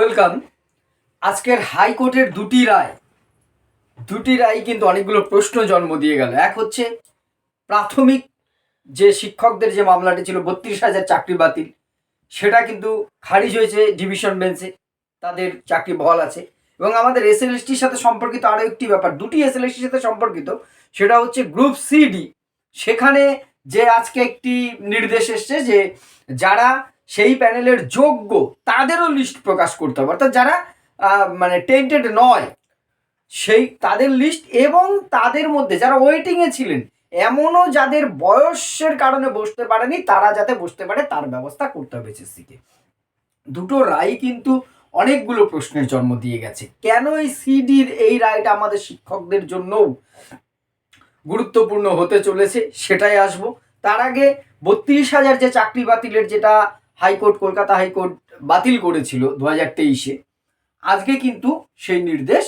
Welcome. আজকের হাইকোর্টের দুটি রায়। দুটি রায় কিন্তু অনেকগুলো প্রশ্ন জন্ম দিয়ে গেল। এক হচ্ছে, প্রাথমিক যে শিক্ষকদের যে মামলাটি ছিল, বত্রিশ হাজার চাকরি বাতিল। সেটা কিন্তু খারিজ হয়েছে ডিভিশন বেঞ্চে। তাদের চাকরি বহাল আছে। এবং আমাদের এস এসএলএসটির সাথে সম্পর্কিত আরও একটি ব্যাপার, দুটি এস এসএলএসটির সাথে সম্পর্কিত, সেটা হচ্ছে গ্রুপ সিডি সেখানে যে আজকে একটি নির্দেশ এসছে যে, যারা সেই প্যানেলের যোগ্য তাদেরও লিস্ট প্রকাশ করতে হবে। অর্থাৎ যারা মানে টেন্টেড নয়, সেই তাদের লিস্ট এবং তাদের মধ্যে যারা ওয়েটিংয়ে ছিলেন, এমনও যাদের বয়সের কারণে বসতে পারেনি, তারা যাতে বসতে পারে, তার ব্যবস্থা করতে হবে এসএসসিকে দুটো রায় কিন্তু অনেকগুলো প্রশ্নের জন্ম দিয়ে গেছে। কেন এই সিডির এই রায়টা আমাদের শিক্ষকদের জন্যও গুরুত্বপূর্ণ হতে চলেছে, সেটাই আসব। তার আগে বত্রিশ হাজার যে চাকরি বাতিলের যেটা হাইকোর্ট, কলকাতা হাইকোর্ট বাতিল করেছিল দু হাজার তেইশে। আজকে কিন্তু সেই নির্দেশ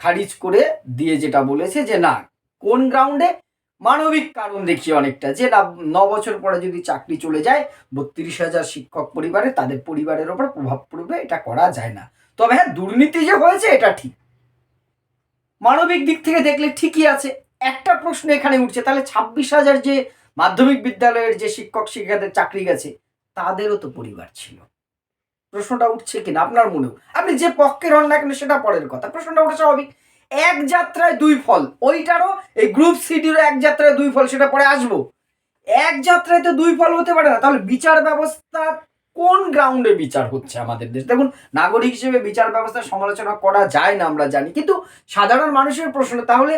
খারিজ করে দিয়ে যেটা বলেছে যে না, কোন গ্রাউন্ডে মানবিক কারণ দেখিয়ে অনেকটা যে না, ন বছর পরে যদি চাকরি চলে যায়, বত্রিশ হাজার শিক্ষক পরিবারে তাদের পরিবারের ওপর প্রভাব পড়বে, এটা করা যায় না। তবে হ্যাঁ দুর্নীতি যে হয়েছে, এটা ঠিক। মানবিক দিক থেকে দেখলে ঠিকই আছে। একটা প্রশ্ন এখানে উঠছে, তাহলে ছাব্বিশ হাজার যে মাধ্যমিক বিদ্যালয়ের যে শিক্ষক শিক্ষিকাদের চাকরি গেছে তাদেরও তো পরিবার ছিল। প্রশ্নটা উঠছে কিনা? আপনার মনেও আপনি যে পক্ষের হন না কেন, সেটা পরের কথা। প্রশ্নটা উঠে স্বাভাবিক। এক যাত্রায় দুই ফল, ওইটারও এই গ্রুপ সিডিরও এক যাত্রায় দুই ফল, সেটা পরে আসব। এক যাত্রায় তো দুই ফল হতে পারে না। তাহলে বিচার ব্যবস্থা কোন গ্রাউন্ডে বিচার হচ্ছে আমাদের দেশ? দেখুন, নাগরিক হিসেবে বিচার ব্যবস্থার সমালোচনা করা যায় না, আমরা জানি। কিন্তু সাধারণ মানুষের প্রশ্ন, তাহলে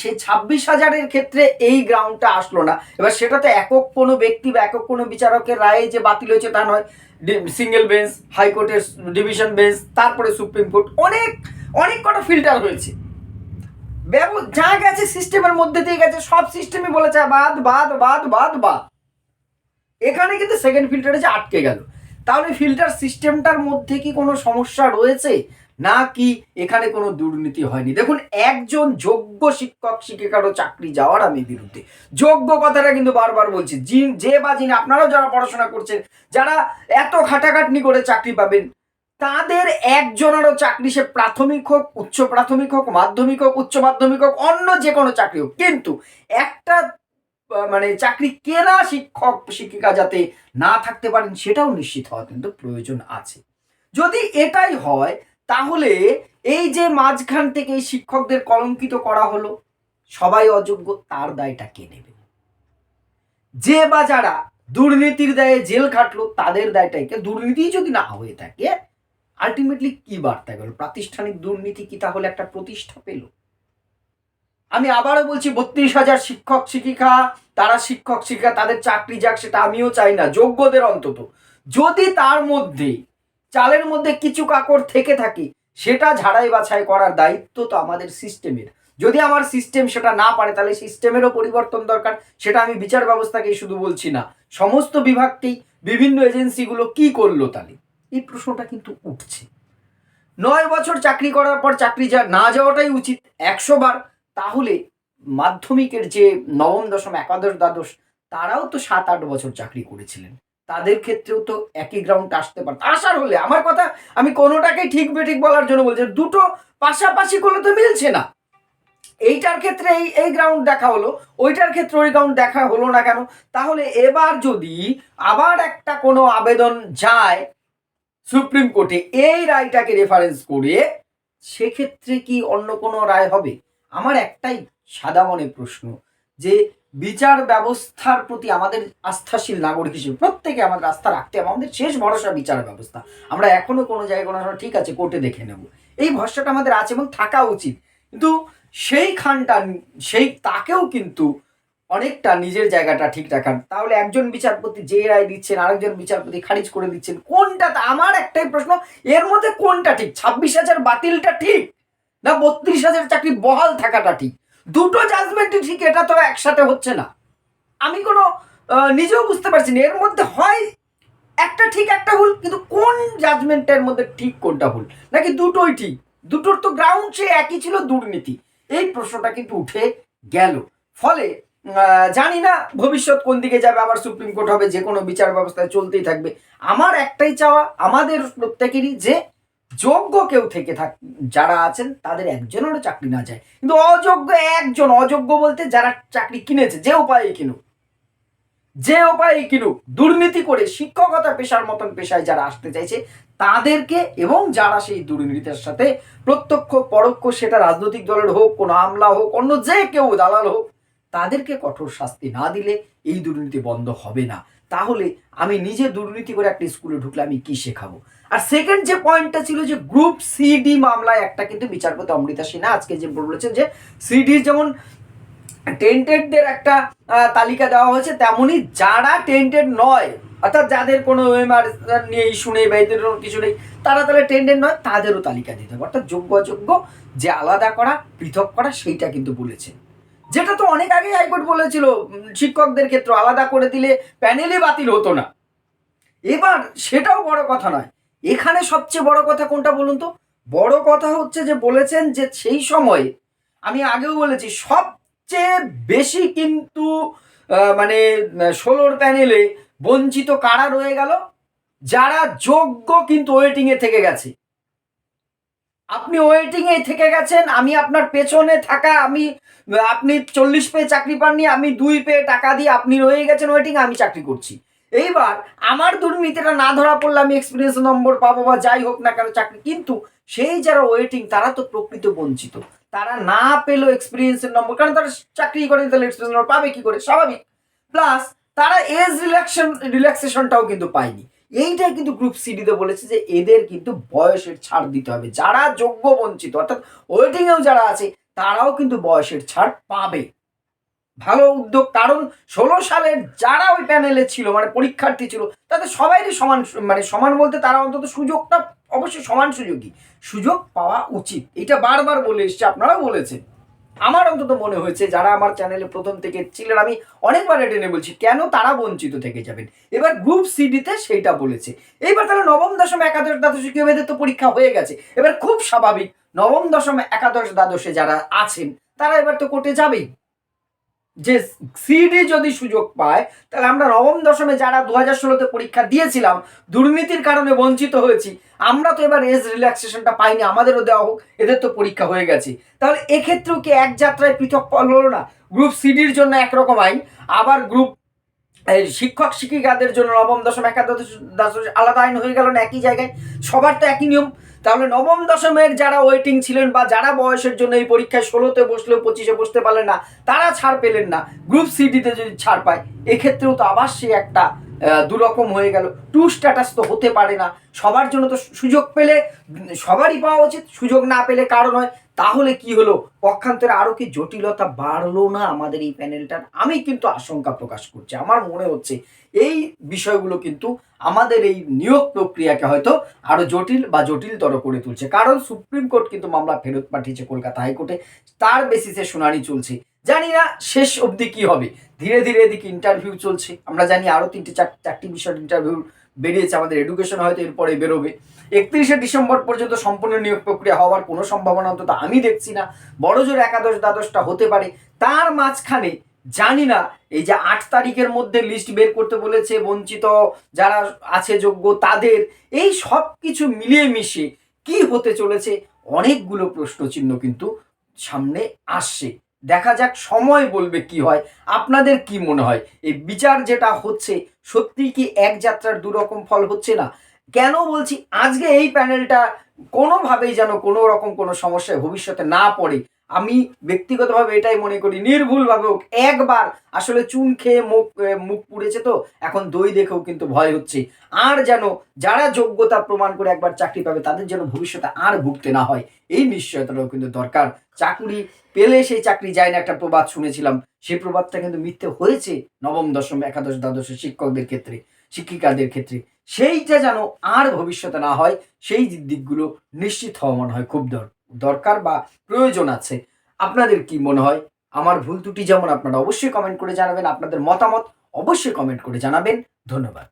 সেই ছাব্বিশ হাজারের ক্ষেত্রে এই গ্রাউন্ডটা আসলো না। এবার সেটাতে একক কোনো ব্যক্তি বা একক কোনো বিচারকের রায়ে যে বাতিল হয়েছে তা নয়। সিঙ্গেল বেঞ্চ হাইকোর্টের ডিভিশন বেঞ্চ তারপরে সুপ্রিম কোর্ট, অনেক অনেক কটা ফিল্টার হয়েছে। যা গেছে সিস্টেমের মধ্যে দিয়ে গেছে, সব সিস্টেমই বলেছে, বাদ বাদ বাদ বাদ বাদ। এখানে কিন্তু সেকেন্ড ফিল্টারে যে আটকে গেল। তাহলে ফিল্টার সিস্টেমটার মধ্যে কি কোনো সমস্যা রয়েছে? না কি এখানে কোনো দুর্নীতি হয়নি? দেখুন, একজন যোগ্য শিক্ষক শিক্ষিকারও চাকরি যাওয়ার আমি বিরুদ্ধে। যোগ্য কথাটা কিন্তু বারবার বলছি যে বা যিনি, আপনারাও যারা পড়াশোনা করছেন, যারা এত খাটাখাটনি করে চাকরি পাবেন, তাদের একজনেরও চাকরি, সে প্রাথমিক হোক, উচ্চ প্রাথমিক হোক, মাধ্যমিক হোক, উচ্চ মাধ্যমিক হোক, অন্য যে কোনো চাকরি হোক, কিন্তু একটা মানে চাকরি কেনা শিক্ষক, শিক্ষিকা যাতে না থাকতে পারেন, সেটাও নিশ্চিত হওয়া কিন্তু প্রয়োজন আছে। যদি এটাই হয় তাহলে এই যে মাঝখান থেকে এই শিক্ষকদের কলঙ্কিত করা হলো, সবাই অযোগ্য, তার দায়টা কে নেবে? যে বা যারা দুর্নীতির দায়ে জেল খাটলো, তাদের দায়টাই কে? দুর্নীতি যদি না হয়ে থাকে আলটিমেটলি কি বার্তা গেল? প্রাতিষ্ঠানিক দুর্নীতি কি তাহলে একটা প্রতিষ্ঠা পেল? আমি আবারও বলছি, বত্রিশ হাজার শিক্ষক শিক্ষিকা, তারা শিক্ষক শিক্ষিকা, তাদের চাকরি যাক সেটা আমিও চাই না, যোগ্যদের অন্তত। যদি তার মধ্যে চালের মধ্যে কিছু কাকড় থেকে থাকে, সেটা ঝাড়াই বাছাই করার দায়িত্ব তো আমাদের সিস্টেমের। যদি আমার সিস্টেম সেটা না পারে, তাহলে সিস্টেমেরও পরিবর্তন দরকার, সেটা আমি বিচার ব্যবস্থাকেই শুধু বলছি না। সমস্ত বিভাগকেই, বিভিন্ন এজেন্সিগুলো কি করল তাহলে? এই প্রশ্নটা কিন্তু উঠছে। নয় বছর চাকরি করার পর চাকরি যা না যাওয়াটাই উচিত একশো বার, তাহলে মাধ্যমিকের যে নবম দশম, একাদশ দ্বাদশ, তারাও তো সাত আট বছর চাকরি করেছিলেন। তাদের ক্ষেত্রেও তো একই গ্রাউন্ড আসতে পারত। আসার হলে, আমার কথা আমি কোনোটাকেই ঠিক বেঠিক বলার জন্য বলছি দুটো পাশাপাশি করলে তো মিলছে না। এইটার ক্ষেত্রে এই এই গ্রাউন্ড দেখা হলো, ওইটার ক্ষেত্রে ওই গ্রাউন্ড দেখা হলো না কেন? তাহলে এবার যদি আবার একটা কোনো আবেদন যায় সুপ্রিম কোর্টে, এই রায়টাকে রেফারেন্স করে, সেক্ষেত্রে কি অন্য কোনো রায় হবে? আমার একটাই সাদা মনে প্রশ্ন যে বিচার ব্যবস্থার প্রতি আমাদের আস্থাশীল নাগরিক হিসেবে প্রত্যেকে আমাদের আস্থা রাখতে হবে, আমাদের শেষ ভরসা বিচার ব্যবস্থা। আমরা এখনও কোনো জায়গায় কোনো সময় ঠিক আছে, কোর্টে দেখে নেব। এই ভরসাটা আমাদের আছে এবং থাকা উচিত। কিন্তু সেই খানটা সেই তাকেও কিন্তু অনেকটা নিজের জায়গাটা ঠিক রাখার। তাহলে একজন বিচারপতি যে রায় দিচ্ছেন, আরেকজন বিচারপতি খারিজ করে দিচ্ছেন, কোনটা আমার একটাই প্রশ্ন, এর মধ্যে কোনটা ঠিক? ছাব্বিশ হাজার বাতিলটা ঠিক? না বত্রিশ হাজার চাকরি বহাল থাকাটা ঠিক? দুটো জাজমেন্টই ঠিক, এটা তো একসাথে হচ্ছে না। আমি কোনো নিজেও বুঝতে পারছি না, এর মধ্যে হয় একটা ঠিক, একটা ভুল, কিন্তু কোন জাজমেন্টের মধ্যে ঠিক, কোনটা ভুল? নাকি দুটোই ঠিক? দুটোর তো গ্রাউন্ড সে একই ছিল, দুর্নীতি। এই প্রশ্নটা কিন্তু উঠে গেল। ফলে জানি না ভবিষ্যৎ কোন দিকে যাবে, আবার সুপ্রিম কোর্ট হবে, যে কোনো বিচার ব্যবস্থায় চলতেই থাকবে। আমার একটাই চাওয়া, আমাদের প্রত্যেকেরই যে যোগ্য কেউ থেকে থাক, যারা আছেন, তাদের একজনেরও চাকরি না যায়। কিন্তু অযোগ্য একজন, অযোগ্য বলতে যারা চাকরি কিনেছে, যে উপায়ে কিনুক, যে উপায়ে কিনুক, দুর্নীতি করে শিক্ষকতা পেশার মতন পেশায় যারা আসতে চাইছে, তাদেরকে এবং যারা সেই দুর্নীতির সাথে প্রত্যক্ষ, পরোক্ষ, সেটা রাজনৈতিক দলের হোক, কোনো আমলা হোক, অন্য যে কেউ দালাল হোক, তাদেরকে কঠোর শাস্তি না দিলে এই দুর্নীতি বন্ধ হবে না। তাহলে আমি নিজে দুর্নীতি করে একটা স্কুলে ঢুকলে আমি কি শেখাবো? আর সেকেন্ড যে পয়েন্টটা ছিল যে গ্রুপ সিডি মামলায় একটা কিন্তু বিচারপতি অমৃতা সিনহা আজকে যে বলেছেন যে সিডির যেমন টেন্টেডদের একটা তালিকা দেওয়া হয়েছে তেমনি যারা টেন্টেড নয়, অর্থাৎ যাদের কোনো ওএমআর নিয়ে ইস্যু নেই বা এদের কিছু নেই, তারা তাহলে টেন্টেড নয়, তাদেরও তালিকা দিতে হবে। অর্থাৎ যোগ্য অযোগ্য, যে আলাদা করা, পৃথক করা, সেইটা কিন্তু বলেছে। যেটা তো অনেক আগেই হাইকোর্ট বলেছিল শিক্ষকদের ক্ষেত্রে আলাদা করে দিলে প্যানেলই বাতিল হতো না। এবার সেটাও বড় কথা নয়। এখানে সবচেয়ে বড় কথা কোনটা বলুন তো? বড় কথা হচ্ছে যে বলেছেন যে সেই সময়ে, আমি আগেও বলেছি, সবচেয়ে বেশি কিন্তু মানে ষোলোর প্যানেলে বঞ্চিত কারা রয়ে গেল? যারা যোগ্য কিন্তু ওয়েটিংয়ে থেকে গেছে। আপনি ওয়েটিং এ থেকে গেছেন, আমি আপনার পেছনে থাকা, আমি, আপনি চল্লিশ পেয়ে চাকরি পাননি, আমি দুই পেয়ে টাকা দিয়ে আপনি রয়ে গেছেন ওয়েটিং আমি চাকরি করছি। এইবার আমার দুর্নীতিটা না ধরা পড়লে আমি এক্সপিরিয়েন্স নম্বর পাবো বা যাই হোক না কেন চাকরি, কিন্তু সেই যারা ওয়েটিং তারা তো প্রকৃত বঞ্চিত। তারা না পেল এক্সপিরিয়েন্সের নম্বর, কারণ তারা চাকরি করে, তাহলে এক্সপিরিয়েন্স নম্বর পাবে কি করে? স্বাভাবিক। প্লাস তারা এজ রিল্যাকশন রিল্যাক্সেশনটাও কিন্তু পায়নি। এইটাই কিন্তু গ্রুপ সিডিতে বলেছে যে এদের কিন্তু বয়সের ছাড় দিতে হবে। যারা যোগ্য বঞ্চিত, অর্থাৎ ওয়েটিংয়েও যারা আছে, তারাও কিন্তু বয়সের ছাড় পাবে। ভালো উদ্যোগ, কারণ ষোলো সালের যারা ওই প্যানেলে ছিল মানে পরীক্ষার্থী ছিল, তাদের সবাইরই সমান মানে সমান বলতে তারা অন্তত সুযোগটা অবশ্যই সমান সুযোগই। সুযোগ পাওয়া উচিত। এটা বারবার বলে এসছে, আপনারাও বলেছেন। আমার অন্তত মনে হয়েছে যারা আমার চ্যানেলে প্রথম থেকে ছিলেন, আমি অনেকবার টেনে বলছি, কেন তারা বঞ্চিত থেকে যাবেন? এবার গ্রুপ সিডিতে সেইটা বলেছে। এইবার তাহলে নবম দশম একাদশ দ্বাদশ কেউ তো পরীক্ষা হয়ে গেছে। এবার খুব স্বাভাবিক, নবম দশম একাদশ দ্বাদশে যারা আছেন, তারা এবার তো কোর্টে যাবেই। যে সিডি যদি সুযোগ পায়, তাহলে আমরা নবম দশমে যারা দু হাজার ষোলোতে পরীক্ষা দিয়েছিলাম, দুর্নীতির কারণে বঞ্চিত হয়েছি, আমরা তো এবার এজ রিল্যাক্সেশনটা পাইনি, আমাদেরও দেওয়া হোক, এদের তো পরীক্ষা হয়ে গেছে। তাহলে এক্ষেত্রেও কি এক যাত্রায় পৃথক ফল হলো না? গ্রুপ সিডির জন্য একরকম আইন, আবার গ্রুপ শিক্ষক শিক্ষিকাদের জন্য নবম দশম, একাদশ আলাদা আইন হয়ে গেল না, একই জায়গায়? সবার তো একই নিয়ম। তাহলে নবম দশমের যারা ওয়েটিং ছিলেন বা যারা বয়সের জন্য এই পরীক্ষায় ষোলোতে বসলেও পঁচিশে বসতে পারলেন না, তারা ছাড় পেলেন না। গ্রুপ সিডিতে যদি ছাড় পায়, এক্ষেত্রেও তো আবার সে একটা দুরকম হয়ে গেল। টু স্ট্যাটাস তো হতে পারে না। সবার জন্য তো সুযোগ পেলে, সবারই পাওয়া উচিত। সুযোগ না পেলে কারণ হয় তাহলে কি হলো? পক্ষান্তরে আরও কি জটিলতা বাড়লো না আমাদের এই প্যানেলটার আমি কিন্তু আশঙ্কা প্রকাশ করছি। আমার মনে হচ্ছে এই বিষয়গুলো কিন্তু আমাদের এই নিয়োগ প্রক্রিয়াকে হয়তো আরও জটিল বা জটিলতর করে তুলছে। কারণ সুপ্রিম কোর্ট কিন্তু মামলা ফেরত পাঠিয়েছে কলকাতা হাইকোর্টে। তার বেসিসে শুনানি চলছে। জানি না শেষ অবধি কি হবে। ধীরে ধীরে এদিকে ইন্টারভিউ চলছে। আমরা জানি আরও তিনটে চার, চারটি বিষয়ের ইন্টারভিউ বেরিয়েছে, আমাদের এডুকেশন হয়তো এরপরে বেরোবে। একত্রিশে ডিসেম্বর পর্যন্ত সম্পূর্ণ নিয়োগ প্রক্রিয়া হওয়ার কোনো সম্ভাবনা অন্তত আমি দেখছি না। বড় জোর একাদশ দ্বাদশটা হতে পারে। তার মাঝখানে জানি না, এই যে আট তারিখের মধ্যে লিস্ট বের করতে বলেছে বঞ্চিত যারা আছে যোগ্য তাদের, এই সব কিছু মিলিয়ে মিশিয়ে কি হতে চলেছে? অনেকগুলো প্রশ্নচিহ্ন কিন্তু সামনে আসছে। দেখা যাক সময় বলবে কি হয়, আপনাদের কি মনে হয়? এই বিচার যেটা হচ্ছে সত্যি কি এক যাত্রার দুরকম ফল হচ্ছে না? কেন বলছি, আজকে এই প্যানেলটা কোনোভাবেই যেন কোনো রকম কোনো সমস্যায় ভবিষ্যতে না পড়ে। আমি ব্যক্তিগতভাবে এটাই মনে করি নির্ভুলভাবে হোক একবার আসলে চুন খেয়ে মুখ মুখ পুড়েছে তো, এখন দই দেখেও কিন্তু ভয় হচ্ছে। আর যেন যারা যোগ্যতা প্রমাণ করে একবার চাকরি পাবে, তাদের যেন ভবিষ্যতে আর ভুগতে না হয়। এই নিশ্চয়তাটাও কিন্তু দরকার। চাকরি পেলে সেই চাকরি যায় না, একটা প্রবাদ শুনেছিলাম। সেই প্রবাদটা কিন্তু মিথ্যে হয়েছে নবম, দশম, একাদশ দ্বাদশের শিক্ষকদের ক্ষেত্রে, শিক্ষিকাদের ক্ষেত্রে। সেইটা যেন আর ভবিষ্যতে না হয়, সেই দিকগুলো নিশ্চিত হওয়া মনে হয় খুব দর- দরকার বা প্রয়োজন আছে, আপনাদের কি মনে হয়? আমার ভুল ত্রুটি যেমন আপনারা অবশ্যই কমেন্ট করে জানাবেন, আপনাদের মতামত অবশ্যই কমেন্ট করে জানাবেন, ধন্যবাদ।